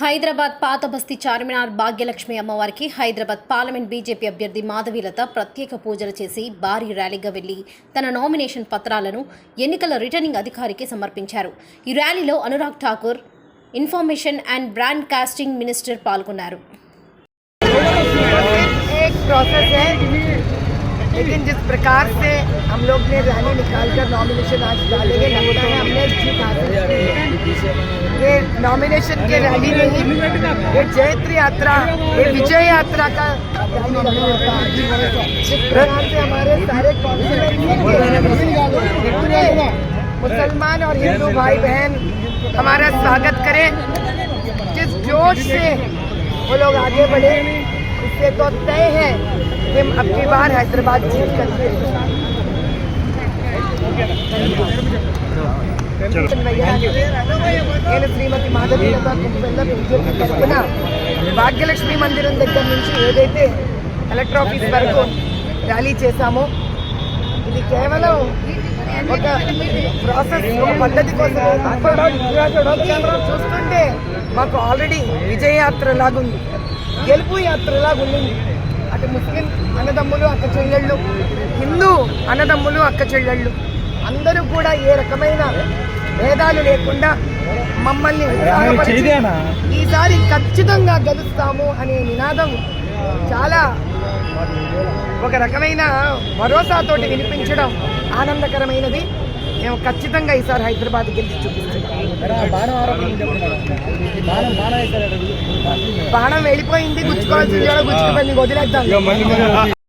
హైదరాబాద్ పాత బస్తీ చార్మినార్ భాగ్యలక్ష్మి అమ్మవారికి హైదరాబాద్ పార్లమెంట్ బీజేపీ అభ్యర్థి మాధవీలత ప్రత్యేక పూజలు చేసి భారీ ర్యాలీగా వెళ్లి తన నామినేషన్ పత్రాలను ఎన్నికల రిటర్నింగ్ అధికారికి సమర్పించారు ఈ ర్యాలీలో Anurag Thakur information and broadcasting minister పాల్గొన్నారు एक प्रोसेस है लेकिन जिस प्रकार से हम लोग ने रैली निकालकर नॉमिनेशन आज डालेंगे लगता है हमने जीत हासिल की है ये नॉमिनेशन के रैली नहीं ये जयत्र यात्रा ये विजय यात्रा का हमारे सारे मुसलमान और हिंदू भाई बहन हमारा स्वागत करें। जिस जोश से वो लोग आगे बढ़े इससे तो तय है कि हम अगली बार हैदराबाद जीत करते నేను శ్రీమతి మాధవి తరఫున భాగ్యలక్ష్మి మందిరం దగ్గర నుంచి ఏదైతే కలెక్టర్ ఆఫీస్ వరకు ర్యాలీ చేశామో ఇది కేవలం ఒక ప్రాసెస్ పద్ధతి కోసం చూస్తుంటే మాకు ఆల్రెడీ విజయయాత్ర లాగుంది గెలుపు యాత్ర లాగుంది. అటు ముస్లిం అన్నదమ్ములు అక్క చెల్లెళ్ళు హిందూ అన్నదమ్ములు అక్క చెల్లెళ్ళు అందరూ కూడా ఏ రకమైన భేదాలు లేకుండా మమ్మల్ని ఈసారి ఖచ్చితంగా గెలుస్తాము అనే నినాదం చాలా ఒక రకమైన భరోసాతోటి వినిపించడం ఆనందకరమైనది. మేము ఖచ్చితంగా ఈసారి హైదరాబాద్ గెలిచి చూపిస్తున్నాం బాణం వెళ్ళిపోయింది గుచ్చుకోవాల్సింది కూడా గుచ్చుకుపోయింది వదిలేద్దాం